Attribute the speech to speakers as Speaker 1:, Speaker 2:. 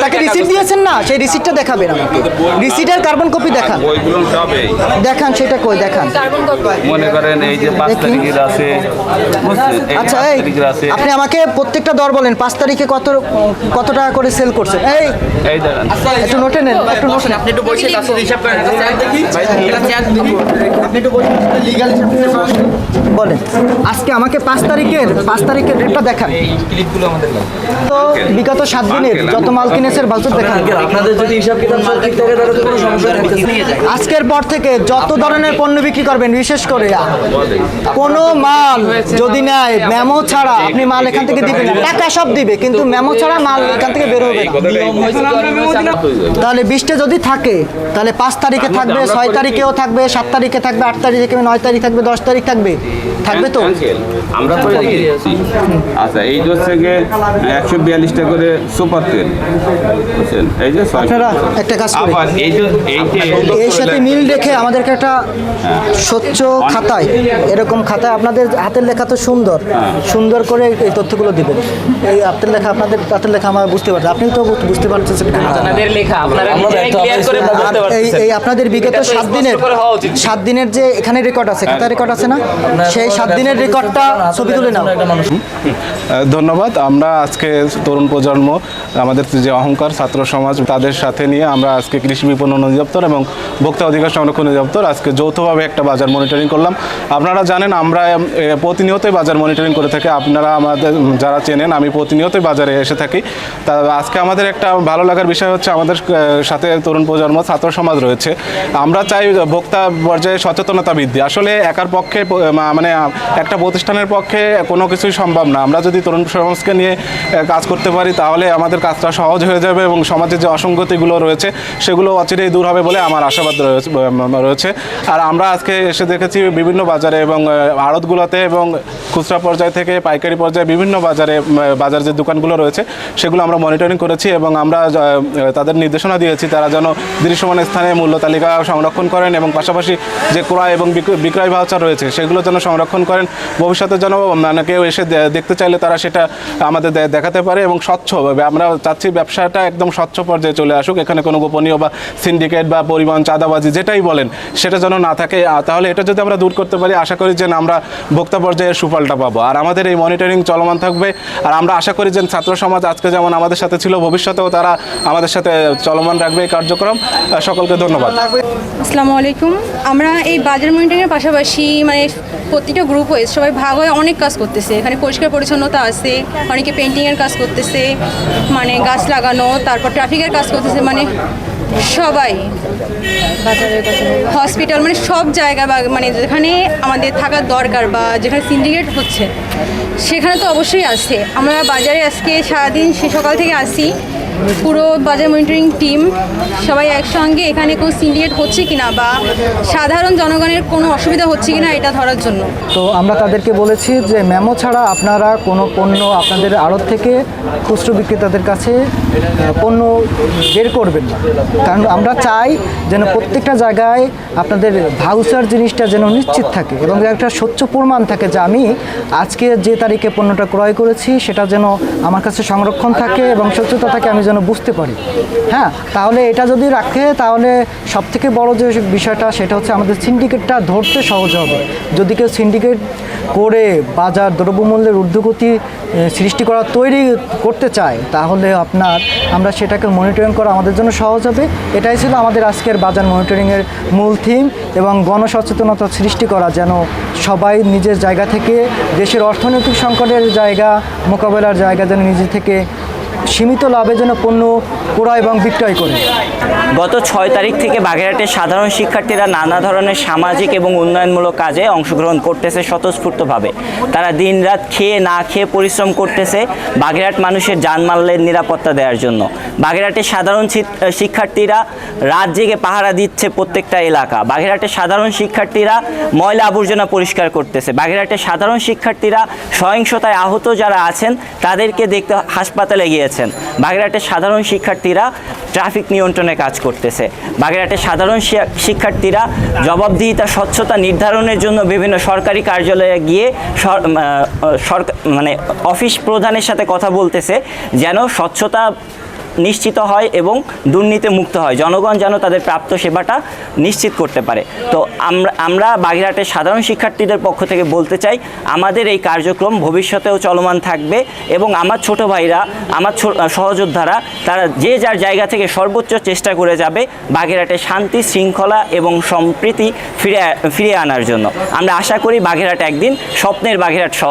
Speaker 1: তাকে রিসিট দিয়েছেন না সেই রিসিটটা দেখাবেন আমাকে রিসিটের কার্বন কপি দেখান। দেখান সেটা কই দেখান।
Speaker 2: মনে করেন এই যে পাঁচ তারিখের আছে
Speaker 1: আচ্ছা এই আপনি আমাকে প্রত্যেকটা দর বলেন পাঁচ তারিখে কত কত টাকা করে সেল করছেন? এই একটু নোটে নেন একটু নোটে
Speaker 3: আপনি একটু বসে হিসাব করেন। দেখি।
Speaker 1: আপনি একটু বসে লিগাল বলেন। আজকে আমাকে পাঁচ তারিখের পাঁচ তারিখের রেটটা দেখান।
Speaker 3: ক্লিপগুলো আমাদের
Speaker 1: তো বিগত সাত দিনের যত মাল কিনেছে বালচুর দেখান।
Speaker 4: আপনাদের যদি হিসাব কিতাব সঠিক থাকে তাহলে কোনো সমস্যা থাকতেছে না।
Speaker 3: নিয়ে যায়
Speaker 1: আজকের পর থেকে যত ধরনের পণ্য বিক্রি করবেন বিশেষ করে কোনো মাল যদি নেয় মেমো ছাড়া আপনি মাল এখান থেকে দিবেন টাকা সব দিবে কিন্তু মেমো ছাড়া মাল এখান থেকে বের হবে না। তাহলে বিশটা যদি থাকে তাহলে পাঁচ তারিখে থাকবে ছয় তারিখেও থাকবে সাত তারিখে থাকবে আট তারিখে থাকবে নয় তারিখ থাকবে দশ তারিখ থাকবে। থাকবে তো?
Speaker 2: আমরা তো দিচ্ছি আচ্ছা এই হচ্ছে গিয়ে একশো বিয়াল্লিশটা করে সুপার তেল বুঝছেন? এই যে
Speaker 1: আপনারা একটা কাজ করেন।
Speaker 2: আবার এই যে এই
Speaker 1: সাথে মিল রেখে আমাদেরকে একটা স্বচ্ছ খাতায় এরকম খাতায় আপনাদের হাতের লেখা তো সুন্দর। সুন্দর করে এই তথ্যগুলো দিবেন। এই হাতের লেখা আপনাদের হাতের লেখা আমরা বুঝতে পারছি। আপনি তো বুঝতে পারছেন
Speaker 3: আপনাদের লেখা আপনারা ক্লিয়ার করে বুঝতে
Speaker 1: এই এই আপনাদের বিগত সাত দিনের সাত দিনের যে এখানে রেকর্ড আছে খাতায় রেকর্ড আছে না? সেই সাত দিনের রেকর্ডটা ছবি তুলে নাও।
Speaker 5: ধন্যবাদ আমরা আজকে তরুণ প্রজন্ম আমাদের যে অহংকার ছাত্র সমাজ, তাদের সাথে নিয়ে আমরা আজকে কৃষি বিপণন অধিদপ্তর এবং ভোক্তা অধিকার সংরক্ষণ অধিদপ্তর আজকে যৌথভাবে একটা বাজার মনিটরিং করলাম। আপনারা জানেন, আমরা প্রতিনিয়তই বাজার মনিটরিং করে থাকি। আপনারা আমাদের, যারা চেনেন, আমি প্রতিনিয়তই বাজারে এসে থাকি। তা আজকে আমাদের একটা ভালো লাগার বিষয় হচ্ছে, আমাদের সাথে তরুণ প্রজন্ম, ছাত্র সমাজ রয়েছে। আমরা চাই ভোক্তা পর্যায়ে সচেতনতা বৃদ্ধি। আসলে একার পক্ষে মানে একটা প্রতিষ্ঠানের পক্ষে কোনো কিছুই সম্ভব না। আমরা যদি তরুণ সমাজকে নিয়ে কাজ করতে পারি, তাহলে আমাদের কাজটা সহজ হয়ে যাবে এবং সমাজের যে অসঙ্গতিগুলো রয়েছে, সেগুলো অচিরেই দূর হবে বলে আমার আশাবাদ রয়েছে আর আমরা আজকে এসে দেখেছি বিভিন্ন বাজারে এবং আড়তগুলোতে এবং খুচরা পর্যায় থেকে পাইকারি পর্যায়ে বিভিন্ন বাজারে বাজার যে দোকানগুলো রয়েছে সেগুলো আমরা মনিটরিং করেছি এবং আমরা তাদের নির্দেশনা দিয়েছি তারা যেন দৃশ্যমান স্থানে মূল্য তালিকা সংরক্ষণ করেন এবং পাশাপাশি যে ক্রয় এবং বিক্রয়- ভাউচার রয়েছে সেগুলো যেন সংরক্ষণ করেন। ভবিষ্যতে যেন মানে কেউ এসে দেখতে চাইলে তারা সেটা আমাদের দেখাতে পারে এবং স্বচ্ছভাবে আমরা চাচ্ছি ব্যবসাটা একদম স্বচ্ছ পর্যায়ে চলে আসুক এখানে কোনো গোপনীয় বা সিন্ডিকেট বা পরিবহন চাঁদাবাজি যেটাই বলেন সেটা যেন না থাকে। তাহলে এটা যদি আমরা দূর করতে পারি আশা করি যে না, আমরা ভোক্তা পর্যায়ের সুফলটা পাবো। আর আমাদের এই মনিটরিং চলমান থাকবে। আর আমরা আশা করি যে ছাত্র সমাজ আজকে যেমন আমাদের সাথে ছিল, ভবিষ্যতেও তারা আমাদের সাথে চলমান রাখবে এই কার্যক্রম। সকলকে ধন্যবাদ।
Speaker 6: আসসালামু আলাইকুম। আমরা এই বাজার মনিটরিংয়ের পাশাপাশি মানে প্রতিটা গ্রুপ হয়ে সবাই ভাগ হয়ে অনেক কাজ করতেছে। এখানে পরিষ্কার পরিচ্ছন্নতা আছে, অনেকে পেন্টিংয়ের কাজ করতেছে মানে গাছ লাগানো, তারপর ট্রাফিকের কাজ করতেছে মানে সবাই। হসপিটাল মানে সব জায়গা বা মানে যেখানে আমাদের থাকার দরকার বা যেখানে সিন্ডিকেট হচ্ছে সেখানে তো অবশ্যই আছে। আমরা বাজারে আজকে সারাদিন সে সকাল থেকে আসি পুরো বাজার মনিটরিং টিম সবাই একসঙ্গে এখানে কোনো সিন্ডিকেট হচ্ছে কিনা বা সাধারণ জনগণের কোনো অসুবিধা হচ্ছে কিনা এটা ধরার জন্য।
Speaker 1: তো আমরা তাদেরকে বলেছি যে মেমো ছাড়া আপনারা কোনো পণ্য আপনাদের আড়ত থেকে খুচরো বিক্রেতাদের কাছে পণ্য বের করবেন কারণ আমরা চাই যেন প্রত্যেকটা জায়গায় আপনাদের ভাউচার জিনিসটা যেন নিশ্চিত থাকে এবং একটা স্বচ্ছ প্রমাণ থাকে যে আমি আজকে যে তারিখে পণ্যটা ক্রয় করেছি সেটা যেন আমার কাছে সংরক্ষণ থাকে এবং স্বচ্ছতা থাকে, আমি যেন বুঝতে পারি। হ্যাঁ তাহলে এটা যদি রাখে, তাহলে সব থেকে বড় যে বিষয়টা, সেটা হচ্ছে আমাদের সিন্ডিকেটটা ধরতে সহজ হবে। যদি কেউ সিন্ডিকেট করে বাজার দ্রব্যমূল্যের ঊর্ধ্বগতি সৃষ্টি করা, তৈরি করতে চায়, তাহলে আপনার, আমরা সেটাকে মনিটরিং করা আমাদের জন্য সহজ হবে। এটাই ছিল আমাদের আজকের বাজার মনিটরিংয়ের মূল থিম এবং গণসচেতনতা সৃষ্টি করা, যেন সবাই নিজের জায়গা থেকে দেশের অর্থনৈতিক সংকটের জায়গা, মোকাবেলার জায়গা যেন নিজে থেকে সীমিত লাভের জন্য পণ্য ক্রয় এবং বিক্রয় করে।
Speaker 7: গত ছয় তারিখ থেকে বাগেরহাটের সাধারণ শিক্ষার্থীরা নানা ধরনের সামাজিক এবং উন্নয়নমূলক কাজে অংশগ্রহণ করতেছে স্বতঃস্ফূর্তভাবে। তারা দিনরাত খেয়ে না খেয়ে পরিশ্রম করতেছে বাগেরহাট মানুষের জানমালের নিরাপত্তা দেওয়ার জন্য। বাগেরহাটের সাধারণ শিক্ষার্থীরা রাত জেগে পাহারা দিচ্ছে প্রত্যেকটা এলাকা। বাগেরহাটের সাধারণ শিক্ষার্থীরা ময়লা আবর্জনা পরিষ্কার করতেছে। বাগেরহাটের সাধারণ শিক্ষার্থীরা সহিংসতায় আহত যারা আছেন, তাদেরকে দেখতে হাসপাতালে গিয়েছেন বাগেরহাটের সাধারণ শিক্ষার্থীরা ট্রাফিক নিয়ন্ত্রণে কাজ করতেছে। বাগেরহাটের সাধারণ শিক্ষার্থীরা জবাবদিহিতা, স্বচ্ছতা নির্ধারণের জন্য বিভিন্ন সরকারি কার্যালয়ে গিয়ে সরকার মানে অফিস প্রধানের সাথে কথা বলতেছে, যেন স্বচ্ছতা নিশ্চিত হয় এবং দুর্নীতি মুক্ত হয়। জনগণ যেন তাদের প্রাপ্ত সেবাটা নিশ্চিত করতে পারে। তো আমরা আমরা বাগেরহাটের সাধারণ শিক্ষার্থীদের পক্ষ থেকে বলতে চাই, আমাদের এই কার্যক্রম ভবিষ্যতেও চলমান থাকবে এবং আমার ছোট ভাইরা, আমার সহযোদ্ধারা, তারা যে যার জায়গা থেকে সর্বোচ্চ চেষ্টা করে যাবে বাগেরহাটে শান্তি, শৃঙ্খলা এবং সম্প্রীতি ফিরে, ফিরিয়ে আনার জন্য। আমরা আশা করি বাগেরহাট একদিন স্বপ্নের বাগেরহাট শহর